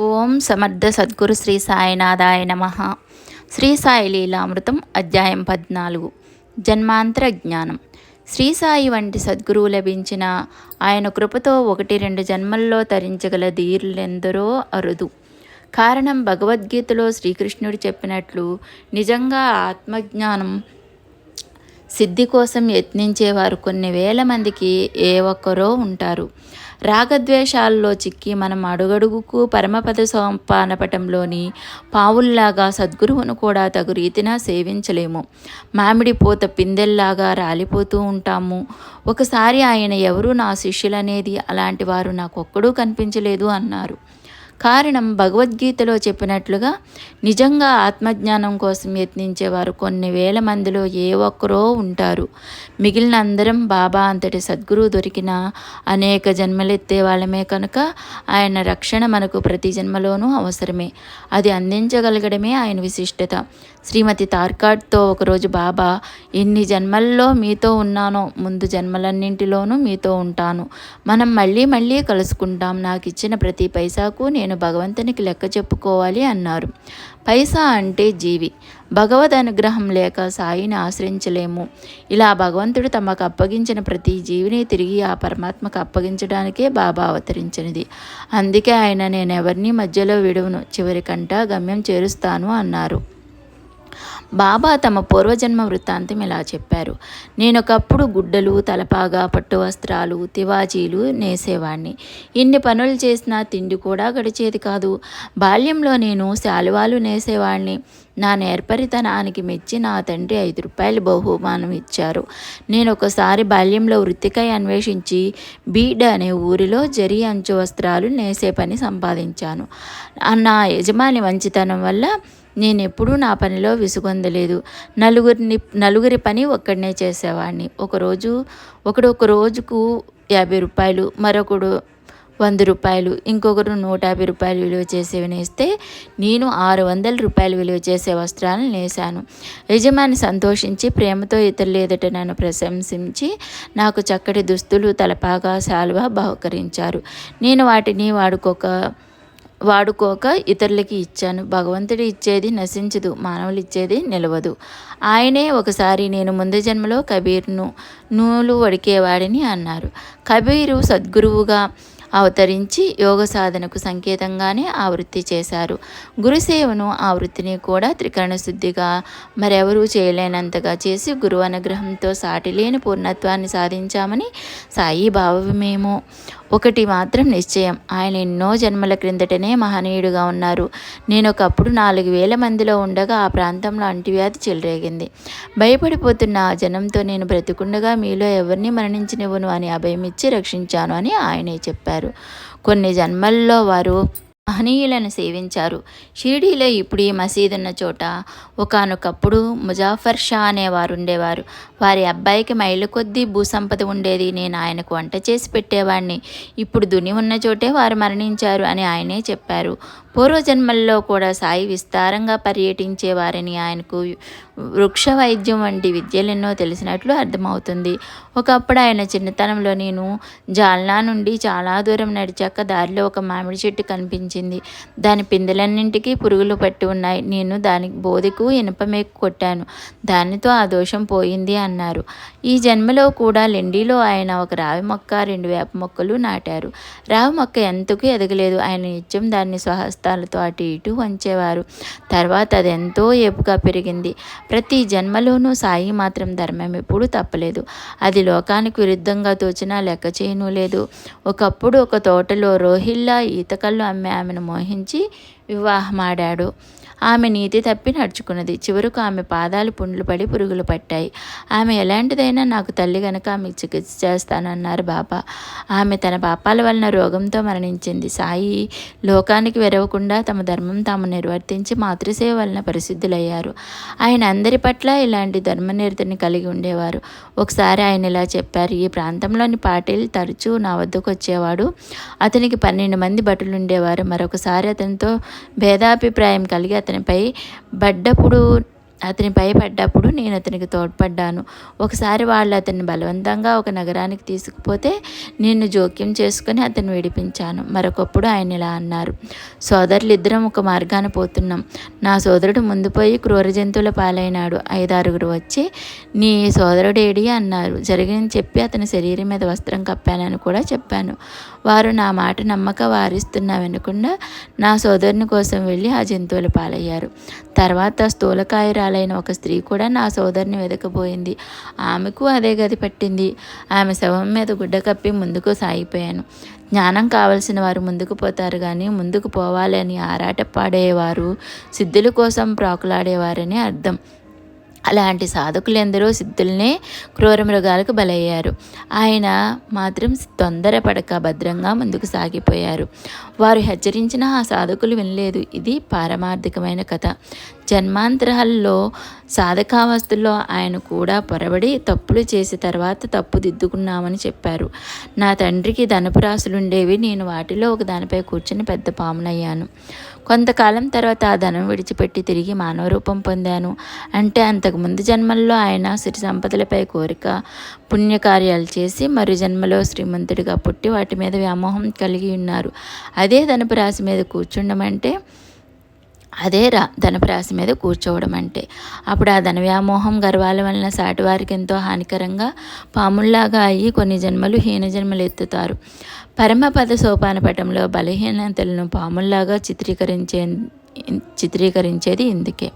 ఓం సమర్థ సద్గురు శ్రీ సాయినాథాయ నమ. శ్రీ సాయి లీలామృతం అధ్యాయం పద్నాలుగు. జన్మాంతర జ్ఞానం. శ్రీ సాయి వంటి సద్గురువు లభించిన ఆయన కృపతో ఒకటి రెండు జన్మల్లో తరించగల ధీరులెందరో అరుదు. కారణం భగవద్గీతలో శ్రీకృష్ణుడు చెప్పినట్లు నిజంగా ఆత్మజ్ఞానం సిద్ధి కోసం యత్నించేవారు కొన్ని వేల మందికి ఏ ఒక్కరో ఉంటారు. రాగద్వేషాల్లో చిక్కి మనం అడుగడుగుకు పరమపద సోపానపటంలోని పావుల్లాగా సద్గురువును కూడా తగు రీతిన సేవించలేము. మామిడి పూత పిందెల్లాగా రాలిపోతూ ఉంటాము. ఒకసారి ఆయన ఎవరు నా శిష్యులనేది అలాంటి వారు నాకొక్కడూ కనిపించలేదు అన్నారు. కారణం భగవద్గీతలో చెప్పినట్లుగా నిజంగా ఆత్మజ్ఞానం కోసం యత్నించేవారు కొన్ని వేల మందిలో ఏ ఒక్కరో ఉంటారు. మిగిలిన అందరం బాబా అంతటి సద్గురువు దొరికిన అనేక జన్మలెత్తే వాళ్ళమే కనుక ఆయన రక్షణ మనకు ప్రతి జన్మలోనూ అవసరమే. అది అందించగలగడమే ఆయన విశిష్టత. శ్రీమతి తార్కాడ్తో ఒకరోజు బాబా ఎన్ని జన్మల్లో మీతో ఉన్నానో ముందు జన్మలన్నింటిలోనూ మీతో ఉంటాను. మనం మళ్ళీ మళ్ళీ కలుసుకుంటాం. నాకు ఇచ్చిన ప్రతి పైసాకు నేను భగవంతునికి లెక్క చెప్పుకోవాలి అన్నారు. పైసా అంటే జీవి. భగవద్ అనుగ్రహం లేక సాయిని ఆశ్రయించలేము. ఇలా భగవంతుడు తమకు అప్పగించిన ప్రతి జీవిని తిరిగి ఆ పరమాత్మకు అప్పగించడానికే బాబా అవతరించినది. అందుకే ఆయన నేను ఎవరిని మధ్యలో విడువను చివరికంట గమ్యం చేరుస్తాను అన్నారు. బాబా తమ పూర్వజన్మ వృత్తాంతం ఇలా చెప్పారు. నేను ఒకప్పుడు గుడ్డలు తలపాగా పట్టు వస్త్రాలు తివాజీలు నేసేవాణ్ణి. ఇన్ని పనులు చేసినా తిండి కూడా గడిచేది కాదు. బాల్యంలో నేను శాలువాలు నేసేవాణ్ణి. నా నేర్పరితనానికి మెచ్చి నా తండ్రి ఐదు రూపాయలు బహుమానం ఇచ్చారు. నేను ఒకసారి బాల్యంలో వృత్తికై అన్వేషించి బీడ్ అనే ఊరిలో జరి అంచు వస్త్రాలు నేసే పని సంపాదించాను. నా యజమాని మంచితనం వల్ల నేను ఎప్పుడూ నా పనిలో విసుగొందలేదు. నలుగురిని నలుగురి పని ఒక్కడనే చేసేవాడిని ఒకరోజు ఒకడు ఒక రోజుకు యాభై రూపాయలు మరొకడు వంద రూపాయలు ఇంకొకరు నూట యాభై రూపాయలు విలువ చేసేవి నేస్తే నేను ఆరు వందల రూపాయలు విలువ చేసే వస్త్రాలను నేసాను యజమాని సంతోషించి ప్రేమతో ఇతరులు ఎదుట నన్ను ప్రశంసించి నాకు చక్కటి దుస్తులు తలపాగా శాలువా బహుకరించారు. నేను వాటిని వాడుకోక వాడుకోక ఇతరులకి ఇచ్చాను. భగవంతుడు ఇచ్చేది నశించదు మానవులు ఇచ్చేది నిలవదు. ఆయనే ఒకసారి నేను ముందు జన్మలో కబీర్ను నూలు వడికేవాడిని అన్నారు. కబీరు సద్గురువుగా అవతరించి యోగ సాధనకు సంకేతంగానే ఆ వృత్తి చేశారు. గురుసేవను ఆ వృత్తిని కూడా త్రికరణ శుద్ధిగా మరెవరూ చేయలేనంతగా చేసి గురువు అనుగ్రహంతో సాటిలేని పూర్ణత్వాన్ని సాధించామని సాయి భావమేమో. ఒకటి మాత్రం నిశ్చయం ఆయన ఎన్నో జన్మల క్రిందటనే మహనీయుడుగా ఉన్నారు. నేను ఒకప్పుడు నాలుగు వేల మందిలో ఉండగా ఆ ప్రాంతంలో అంటువ్యాధి చెలరేగింది. భయపడిపోతున్న ఆ జనంతో నేను బ్రతికుండగా మీలో ఎవరిని మరణించనివ్వను అని అభయమిచ్చి రక్షించాను అని ఆయనే చెప్పారు. కొన్ని జన్మల్లో వారు మహనీయులను సేవించారు. షిరిడీలో ఇప్పుడు ఈ మసీదు ఉన్న చోట ఒకనొకప్పుడు ముజాఫర్ షా అనేవారు ఉండేవారు. వారి అబ్బాయికి మైలు కొద్దీ భూసంపద ఉండేది. నేను ఆయనకు వంట చేసి పెట్టేవాడిని ఇప్పుడు దుని ఉన్న చోటే వారు మరణించారు అని ఆయనే చెప్పారు. పూర్వజన్మల్లో కూడా సాయి విస్తారంగా పర్యటించేవారని ఆయనకు వృక్ష వైద్యం వంటి విద్యలెన్నో తెలిసినట్లు అర్థమవుతుంది. ఒకప్పుడు ఆయన చిన్నతనంలో నేను జాల్నా నుండి చాలా దూరం నడిచాక దారిలో ఒక మామిడి చెట్టు కనిపించింది. దాని పిందెలన్నింటికీ పురుగులు పట్టి ఉన్నాయి. నేను దానికి బోధకు ఇనపమేకు కొట్టాను. దానితో ఆ దోషం పోయింది అన్నారు. ఈ జన్మలో కూడా లెండిలో ఆయన ఒక రావి మొక్క రెండు వేప మొక్కలు నాటారు. రావి మొక్క ఎంతకు ఎదగలేదు? ఆయన నిత్యం దాన్ని స్వహస్త స్వహస్తాలతో అటు ఇటు వంచేవారు. తర్వాత అది ఎంతో ఏపుగా పెరిగింది. ప్రతి జన్మలోనూ సాయి మాత్రం ధర్మం ఎప్పుడూ తప్పలేదు. అది లోకానికి విరుద్ధంగా తోచినా లెక్క చేయను లేదు. ఒకప్పుడు ఒక తోటలో రోహిల్లా ఈతకళ్ళు అమ్మే ఆమెను మోహించి వివాహమాడాడు. ఆమె నీతి తప్పి నడుచుకున్నది. చివరకు ఆమె పాదాలు పుండ్లు పడి పురుగులు పట్టాయి. ఆమె ఎలాంటిదైనా నాకు తల్లి గనక ఆమె చికిత్స చేస్తానన్నారు బాబా. ఆమె తన పాపాల వలన రోగంతో మరణించింది. సాయి లోకానికి వెరవకుండా తమ ధర్మం తాము నిర్వర్తించి మాతృసేవ వలన పరిశుద్ధులయ్యారు. ఆయన అందరి పట్ల ఇలాంటి ధర్మనిరతిని కలిగి ఉండేవారు. ఒకసారి ఆయన ఇలా చెప్పారు ఈ ప్రాంతంలోని పాటిల్ తరచూ నా వద్దకు వచ్చేవాడు. అతనికి పన్నెండు మంది భటులు ఉండేవారు మరొకసారి అతనితో భేదాభిప్రాయం కలిగి అతనిపై పడ్డప్పుడు అతని భయపడ్డప్పుడు నేను అతనికి తోడ్పడ్డాను. ఒకసారి వాళ్ళు అతన్ని బలవంతంగా ఒక నగరానికి తీసుకుపోతే నేను జోక్యం చేసుకుని అతన్ని విడిపించాను. మరొకప్పుడు ఆయన ఇలా అన్నారు. సోదరులు ఇద్దరం ఒక మార్గాన పోతున్నాం. నా సోదరుడు ముందు పోయి క్రూర జంతువుల పాలైనాడు. ఐదారుగురు వచ్చి నీ సోదరుడేడి అన్నారు. జరిగింది చెప్పి అతని శరీరం మీద వస్త్రం కప్పానని కూడా చెప్పాను. వారు నా మాట నమ్మక వారిస్తున్నా వినకుండా నా సోదరుని కోసం వెళ్ళి ఆ జంతువుల పాలయ్యారు. తర్వాత స్థూలకాయరాలైన ఒక స్త్రీ కూడా నా సోదరిని వెదకపోయింది. ఆమెకు అదే గది పట్టింది. ఆమె శవం మీద గుడ్డ కప్పి ముందుకు సాగిపోయాను. జ్ఞానం కావలసిన వారు ముందుకు పోతారు కానీ ముందుకు పోవాలని ఆరాట పాడేవారు సిద్ధుల కోసం ప్రాకులాడేవారని అర్థం. అలాంటి సాధకులెందరో సిద్ధులనే క్రూర మృగాలకు బలయ్యారు. ఆయన మాత్రం తొందరపడక భద్రంగా ముందుకు సాగిపోయారు. వారు హెచ్చరించిన ఆ సాధకులు వినలేదు. ఇది పారమార్థికమైన కథ. జన్మాంతరాల్లో సాధకావస్థల్లో ఆయన కూడా పొరబడి తప్పులు చేసి తర్వాత తప్పు దిద్దుకున్నామని చెప్పారు. నా తండ్రికి ధనపు రాసులుండేవి నేను వాటిలో ఒక దానిపై కూర్చుని పెద్ద పామునయ్యాను కొంతకాలం తర్వాత ఆ ధనం విడిచిపెట్టి తిరిగి మానవ రూపం పొందాను. అంటే అంతకు ముందు జన్మల్లో ఆయన సిరి సంపదలపై కోరిక పుణ్యకార్యాలు చేసి మరు జన్మలో శ్రీమంతుడిగా పుట్టి వాటి మీద వ్యామోహం కలిగి ఉన్నారు. అదే ధనపు రాశి మీద కూర్చుండమంటే అదే రా ధనప్రాశి మీద కూర్చోవడం అంటే. అప్పుడు ఆ ధనవ్యామోహం గర్వాల వలన సాటివారికి ఎంతో హానికరంగా పాముల్లాగా అయ్యి కొన్ని జన్మలు హీన జన్మలు ఎత్తుతారు. పరమపద సోపాన పటంలో బలహీనతలను పాముల్లాగా చిత్రీకరించే చిత్రీకరించేది ఇందుకే.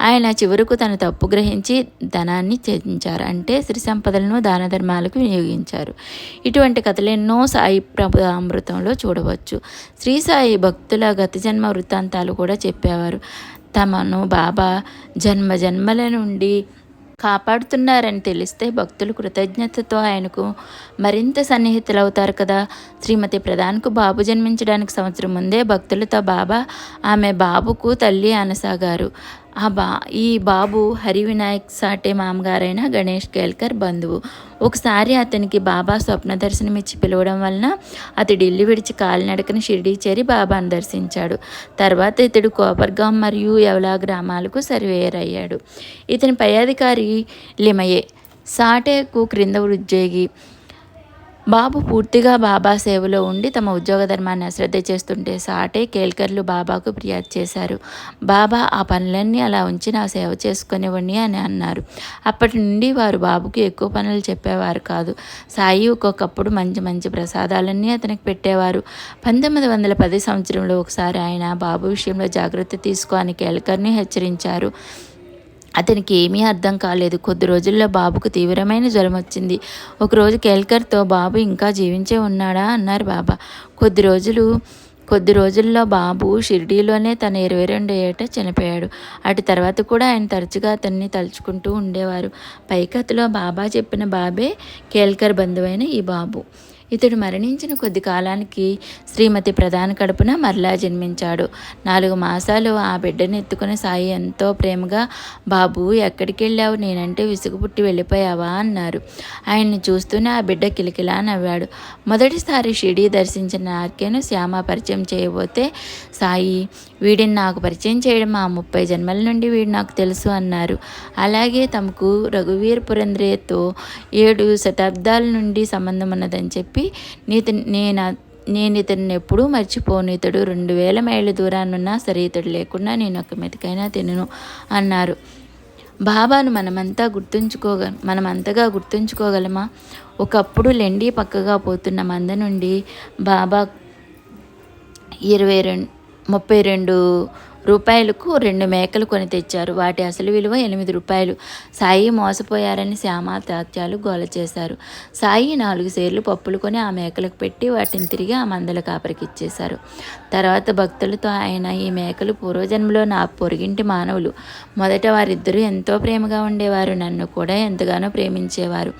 ఆయన చివరకు తన తప్పు గ్రహించి ధనాన్ని త్యజించారు. అంటే శ్రీ సంపదలను దాన ధర్మాలకు వినియోగించారు. ఇటువంటి కథలు ఎన్నో సాయి ప్రభు అమృతంలో చూడవచ్చు. శ్రీ సాయి భక్తుల గత జన్మ వృత్తాంతాలు కూడా చెప్పేవారు. తమను బాబా జన్మ జన్మల నుండి కాపాడుతున్నారని తెలిస్తే భక్తులు కృతజ్ఞతతో ఆయనకు మరింత సన్నిహితులవుతారు కదా. శ్రీమతి ప్రధాన్కు బాబు జన్మించడానికి సంవత్సరం ముందే భక్తులతో బాబా ఆమె బాబుకు తల్లి అనసాగారు. ఆ బా ఈ బాబు హరి వినాయక్ సాటే మామగారైన గణేష్ కేల్కర్ బంధువు. ఒకసారి అతనికి బాబా స్వప్న దర్శనం ఇచ్చి పిలవడం వలన అతడు ఇల్లు విడిచి కాలినడకన షిరిడీ చేరి బాబాను దర్శించాడు. తర్వాత ఇతడు కోపర్గాం మరియు యవలా గ్రామాలకు సర్వేయర్ అయ్యాడు ఇతని పై అధికారి లిమయే. సాటేకు క్రింద ఉద్యోగి బాబు పూర్తిగా బాబా సేవలో ఉండి తమ ఉద్యోగ ధర్మాన్ని అశ్రద్ధ చేస్తుంటే సాటే కేల్కర్లు బాబాకు ఫిర్యాదు చేశారు. బాబా ఆ పనులన్నీ అలా ఉంచి నా సేవ చేసుకునేవాడిని అని అన్నారు. అప్పటి నుండి వారు బాబుకి ఎక్కువ పనులు చెప్పేవారు కాదు. సాయి ఒక్కొక్కప్పుడు మంచి మంచి ప్రసాదాలన్నీ అతనికి పెట్టేవారు. పంతొమ్మిది వందల పది సంవత్సరంలో ఒకసారి ఆయన బాబు విషయంలో జాగ్రత్త తీసుకో అని కేల్కర్ని హెచ్చరించారు. అతనికి ఏమీ అర్థం కాలేదు. కొద్ది రోజుల్లో బాబుకు తీవ్రమైన జ్వరం వచ్చింది. ఒకరోజు కేల్కర్తో బాబు ఇంకా జీవించే ఉన్నాడా? అన్నారు బాబా. కొద్ది రోజులు కొద్ది రోజుల్లో బాబు షిర్డీలోనే తన ఇరవై రెండు ఏట చనిపోయాడు. అటు తర్వాత కూడా ఆయన తరచుగా అతన్ని తలుచుకుంటూ ఉండేవారు. పైకత్తులో బాబా చెప్పిన బాబే కేల్కర్ బంధువైన ఈ బాబు. ఇతడు మరణించిన కొద్ది కాలానికి శ్రీమతి ప్రధాన కడుపున మరలా జన్మించాడు. నాలుగు మాసాలు ఆ బిడ్డను ఎత్తుకుని సాయి ఎంతో ప్రేమగా బాబు ఎక్కడికి వెళ్ళావు నేనంటే విసుగు పుట్టి వెళ్ళిపోయావా? అన్నారు. ఆయన్ని చూస్తూనే ఆ బిడ్డ కిలకిలా నవ్వాడు. మొదటిసారి షిడి దర్శించిన ఆర్కేను శ్యామ పరిచయం చేయబోతే సాయి వీడిని నాకు పరిచయం చేయడం ఆ ముప్పై జన్మల నుండి వీడు నాకు తెలుసు అన్నారు. అలాగే తమకు రఘువీర్ పురంద్రేతో ఏడు శతాబ్దాల నుండి సంబంధం ఉన్నదని చెప్పి నీతి నేను నేను ఇతన్ని ఎప్పుడూ మర్చిపోను. ఇతడు రెండు వేల మైళ్ళ దూరానున్నా సరే ఇతడు లేకుండా నేను ఒక మెతికైనా తినను అన్నారు. బాబాను మనమంతా గుర్తుంచుకోగ మనమంతగా గుర్తుంచుకోగలమా? ఒకప్పుడు లెండి పక్కగా పోతున్న మంద నుండి బాబా ఇరవై రెండు ముప్పై రెండు రూపాయలకు రెండు మేకలు కొని తెచ్చారు. వాటి అసలు విలువ ఎనిమిది రూపాయలు. సాయి మోసపోయారని శ్యామ తాత్యాలు గోల చేశారు. సాయి నాలుగు సేర్లు పప్పులు కొని ఆ మేకలకు పెట్టి వాటిని తిరిగి ఆ మందల కాపరికి ఇచ్చేశారు. తర్వాత భక్తులతో ఆయన ఈ మేకలు పూర్వజన్మలో నా పొరిగింటి మానవులు. మొదట వారిద్దరూ ఎంతో ప్రేమగా ఉండేవారు. నన్ను కూడా ఎంతగానో ప్రేమించేవారు.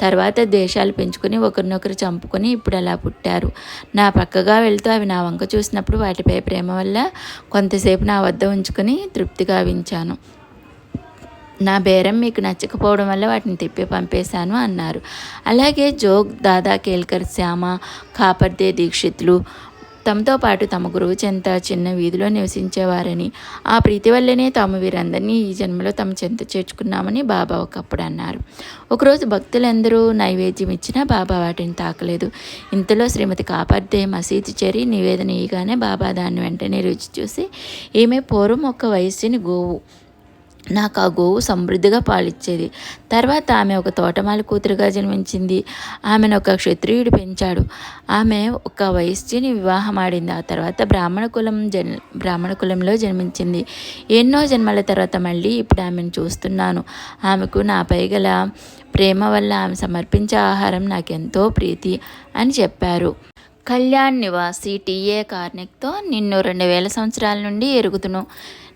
తర్వాత దేశాలు పెంచుకొని ఒకరినొకరు చంపుకొని ఇప్పుడు అలా పుట్టారు. నా పక్కగా వెళ్తూ అవి నా వంక చూసినప్పుడు వాటిపై ప్రేమ వల్ల కొంతసేపు నా వద్ద ఉంచుకొని తృప్తిగా వించాను నా బేరం మీకు నచ్చకపోవడం వల్ల వాటిని తిప్పి పంపేశాను అన్నారు. అలాగే జోగ్ దాదా కేల్కర్ శ్యామ కాపర్దే దీక్షితులు తమతో పాటు తమ గురువు చెంత చిన్న వీధిలో నివసించేవారని ఆ ప్రీతి వల్లనే తాము వీరందరినీ ఈ జన్మలో తమ చెంత చేర్చుకున్నామని బాబా ఒకప్పుడు అన్నారు. ఒకరోజు భక్తులందరూ నైవేద్యం ఇచ్చినా బాబా వాటిని తాకలేదు. ఇంతలో శ్రీమతి కాపాడ్డే మసీదు చేరి నివేదన ఇయగానే బాబా దాన్ని వెంటనే రుచి చూసి ఈమె పూర్వం ఒక వయస్సుని గోవు. నాకు ఆ గోవు సమృద్ధిగా పాలిచ్చేది. తర్వాత ఆమె ఒక తోటమాలి కూతురుగా జన్మించింది. ఆమెను ఒక క్షత్రియుడు పెంచాడు. ఆమె ఒక వయస్సుని వివాహం ఆడింది. ఆ తర్వాత బ్రాహ్మణ కులం జన్ బ్రాహ్మణ కులంలో జన్మించింది. ఎన్నో జన్మల తర్వాత మళ్ళీ ఇప్పుడు ఆమెను చూస్తున్నాను. ఆమెకు నాపై గల ప్రేమ వల్ల ఆమె సమర్పించే ఆహారం నాకెంతో ప్రీతి అని చెప్పారు. కళ్యాణ్ నివాసి టీఏ కార్నిక్తో నిన్ను రెండు వేల సంవత్సరాల నుండి ఎరుగుతును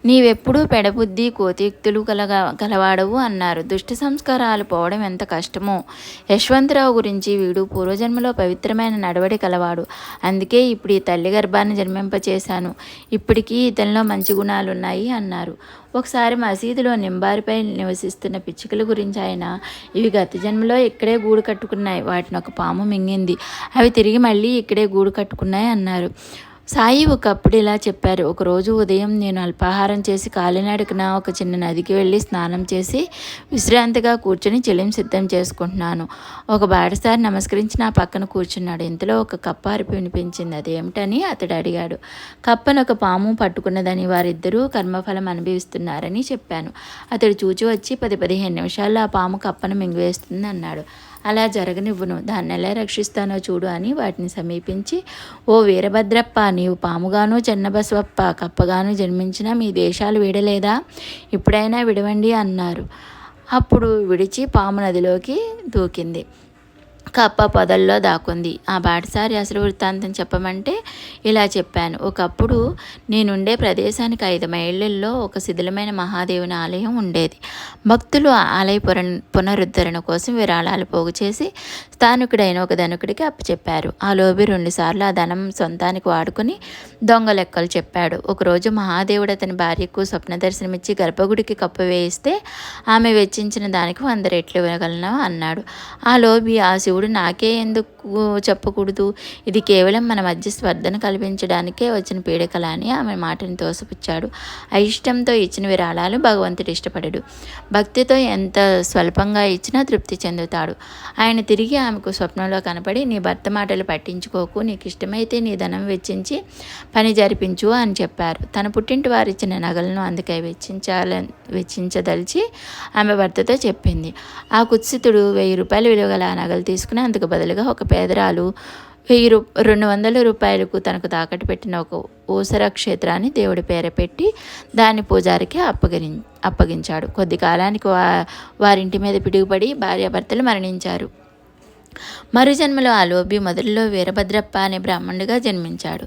నీవెప్పుడూ పెడబుద్ధి కోతియుక్తులు కలగ కలవాడవు అన్నారు. దుష్ట సంస్కారాలు పోవడం ఎంత కష్టమో. యశ్వంతరావు గురించి వీడు పూర్వజన్మలో పవిత్రమైన నడవడి కలవాడు. అందుకే ఇప్పుడు ఈ తల్లి గర్భాన్ని జన్మింపచేశాను. ఇప్పటికీ ఇతనిలో మంచి గుణాలు ఉన్నాయి అన్నారు. ఒకసారి మసీదులో నింబారిపై నివసిస్తున్న పిచ్చుకల గురించి ఆయన ఇవి గత జన్మలో ఇక్కడే గూడు కట్టుకున్నాయి. వాటిని ఒక పాము మింగింది. అవి తిరిగి మళ్ళీ ఇక్కడే గూడు కట్టుకున్నాయి అన్నారు. సాయి ఒకప్పుడు ఇలా చెప్పారు. ఒకరోజు ఉదయం నేను అల్పాహారం చేసి కాలినడకన ఒక చిన్న నదికి వెళ్ళి స్నానం చేసి విశ్రాంతిగా కూర్చొని చెలిం సిద్ధం చేసుకుంటున్నాను. ఒక బాడసారి నమస్కరించి నా పక్కన కూర్చున్నాడు. ఇంతలో ఒక కప్ప అరిపి వినిపించింది. అదేమిటని? అతడు అడిగాడు. కప్పను ఒక పాము పట్టుకున్నదని వారిద్దరూ కర్మఫలం అనుభవిస్తున్నారని చెప్పాను. అతడు చూచి వచ్చి పది పదిహేను నిమిషాల్లో ఆ పాము కప్పను మింగివేస్తుంది అన్నాడు. అలా జరగనివ్వును. దాన్ని ఎలా రక్షిస్తానో చూడు అని వాటిని సమీపించి ఓ వీరభద్రప్ప నీవు పాముగాను చెన్నబసవప్ప కప్పగాను జన్మించిన మీ దేశాలు విడలేదా? ఇప్పుడైనా విడవండి అన్నారు. అప్పుడు విడిచి పాము నదిలోకి దూకింది. కప్ప పొదల్లో దాకుంది ఆ బాటసారి అసలు వృత్తాంతం చెప్పమంటే ఇలా చెప్పాను. ఒకప్పుడు నేనుండే ప్రదేశానికి ఐదు మైళ్ళల్లో ఒక శిథిలమైన మహాదేవుని ఆలయం ఉండేది. భక్తులు ఆలయ పునరుద్ధరణ కోసం విరాళాలు పోగు చేసి స్థానికుడైన ఒక ధనుకుడికి అప్పచెప్పారు. ఆ లోబి రెండుసార్లు ఆ ధనం సొంతానికి వాడుకుని దొంగ లెక్కలు చెప్పాడు. ఒకరోజు మహాదేవుడు అతని భార్యకు స్వప్న దర్శనమిచ్చి గర్భగుడికి కప్పు వేయిస్తే ఆమె వెచ్చించిన దానికి వంద రెట్లు ఇవ్వగలను అన్నాడు. ఆ లోబి ఆ శివుడు నాకే ఎందుకు చెప్పకూడదు? ఇది కేవలం మన మధ్య స్పర్ధను కల్పించడానికే వచ్చిన పీడకల అని ఆమె మాటని తోసిపుచ్చాడు. అయిష్టంతో ఇచ్చిన విరాళాలు భగవంతుడు ఇష్టపడడు. భక్తితో ఎంత స్వల్పంగా ఇచ్చినా తృప్తి చెందుతాడు. ఆయన తిరిగి ఆమెకు స్వప్నంలో కనపడి నీ భర్త మాటలు పట్టించుకోకు నీకు ఇష్టమైతే నీ ధనం వెచ్చించి పని జరిపించు అని చెప్పారు. తన పుట్టింటి వారిచ్చిన నగలను అందుకే వెచ్చించాల వెచ్చించదలిచి ఆమె భర్తతో చెప్పింది. ఆ కుత్సితుడు వెయ్యి రూపాయలు విలువగల ఆ నగలు తీసుకుని అందుకు బదులుగా ఒక పేదరాలు వెయ్యి రూ రెండు వందల రూపాయలకు తనకు తాకట్టు పెట్టిన ఒక ఊసర క్షేత్రాన్ని దేవుడి పేర పెట్టి దాన్ని పూజారికి అప్పగిరి అప్పగించాడు. కొద్ది కాలానికి వా వారింటి మీద పిడుగుపడి భార్యాభర్తలు మరణించారు. మరుజన్మలో ఆ లోబి మొదట్లో వీరభద్రప్ప అనే బ్రాహ్మణుడిగా జన్మించాడు.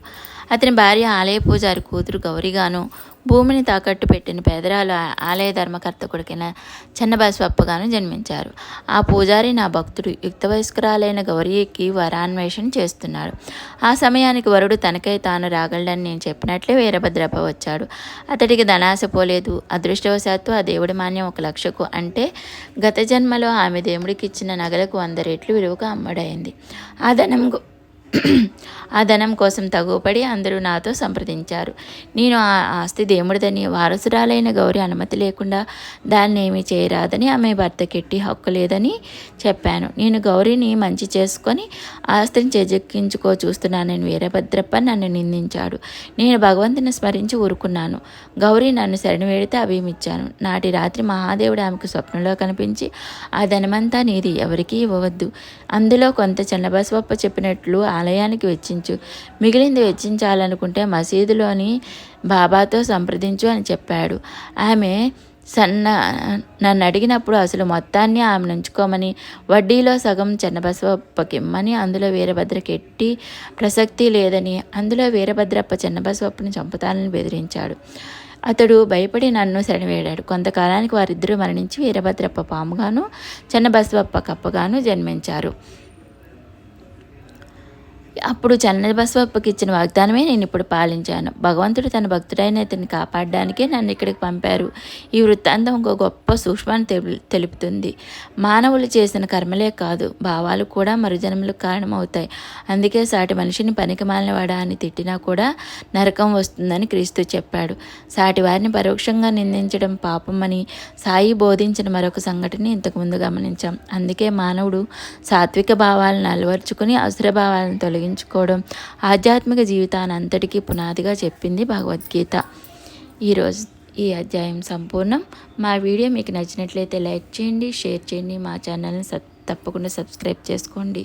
అతని భార్య ఆలయ పూజారి కూతురు గౌరిగాను భూమిని తాకట్టు పెట్టిన పేదరాలు ఆలయ ధర్మకర్త కొడుకైన చెన్నబసవప్పగాను జన్మించారు. ఆ పూజారి నా భక్తుడు యుక్త వయస్కురాలైన గౌరీకి వరాన్వేషణ చేస్తున్నాడు. ఆ సమయానికి వరుడు తనకై తాను రాగలడని నేను చెప్పినట్లే వీరభద్రప్ప వచ్చాడు. అతడికి ధనాశ పోలేదు. అదృష్టవశాత్తు ఆ దేవుడి మాన్యం ఒక లక్షకు అంటే గత జన్మలో ఆమె దేవుడికి ఇచ్చిన నగలకు వంద రెట్లు విలువగా అమ్మడైంది. ఆ ధనం ఆ ధనం కోసం తగుపడి అందరూ నాతో సంప్రదించారు. నేను ఆ ఆస్తి దేవుడిదని వారసురాలైన గౌరి అనుమతి లేకుండా దాన్ని ఏమీ చేయరాదని ఆమె భర్తకెట్టి హక్కు లేదని చెప్పాను. నేను గౌరిని మంచి చేసుకొని ఆస్తిని చెజెక్కించుకో చూస్తున్నానని వీరభద్రప్ప నన్ను నిందించాడు. నేను భగవంతుని స్మరించి ఊరుకున్నాను. గౌరి నన్ను శరణి వేడితే అభిమిచ్చాను నాటి రాత్రి మహాదేవుడు ఆమెకు స్వప్నంలో కనిపించి ఆ ధనమంతా నీది ఎవరికీ ఇవ్వవద్దు. అందులో కొంత చెన్నబసవప్ప చెప్పినట్లు ఆలయానికి వెచ్చించు. మిగిలింది వెచ్చించాలనుకుంటే మసీదులోని బాబాతో సంప్రదించు అని చెప్పాడు. ఆమె సన్న నన్ను అడిగినప్పుడు అసలు మొత్తాన్ని ఆమె నుంచుకోమని వడ్డీలో సగం చిన్నబసవప్పకిమ్మని అందులో వీరభద్రకెట్టి ప్రసక్తి లేదని అందులో వీరభద్రప్ప చెన్నబసవప్పని చంపుతానని బెదిరించాడు. అతడు భయపడి నన్ను శరణవేడాడు కొంతకాలానికి వారిద్దరూ మరణించి వీరభద్రప్ప పాముగాను చెన్నబసవప్ప కప్పగాను జన్మించారు. అప్పుడు చన్నబసవప్పకి ఇచ్చిన వాగ్దానమే నేను ఇప్పుడు పాలించాను. భగవంతుడు తన భక్తుడైన ఇతన్ని కాపాడడానికే నన్ను ఇక్కడికి పంపారు. ఈ వృత్తాంతం ఒక గొప్ప సూక్ష్మాన్ని తెలుపుతుంది. మానవులు చేసిన కర్మలే కాదు భావాలు కూడా మరుజన్మలకు కారణమవుతాయి. అందుకే సాటి మనిషిని పనికి మాలినవాడా అని తిట్టినా కూడా నరకం వస్తుందని క్రీస్తు చెప్పాడు. సాటి వారిని పరోక్షంగా నిందించడం పాపమని సాయి బోధించిన మరొక సంఘటన ఇంతకుముందు గమనించాం. అందుకే మానవుడు సాత్విక భావాలను అలవర్చుకుని అసుర భావాలను తొలగించుకోవడం. ఆధ్యాత్మిక జీవితాన్ని అంతటికీ పునాదిగా చెప్పింది భగవద్గీత. ఈరోజు ఈ అధ్యాయం సంపూర్ణం. మా వీడియో మీకు నచ్చినట్లయితే లైక్ చేయండి షేర్ చేయండి మా ఛానల్ని సబ్ తప్పకుండా సబ్స్క్రైబ్ చేసుకోండి.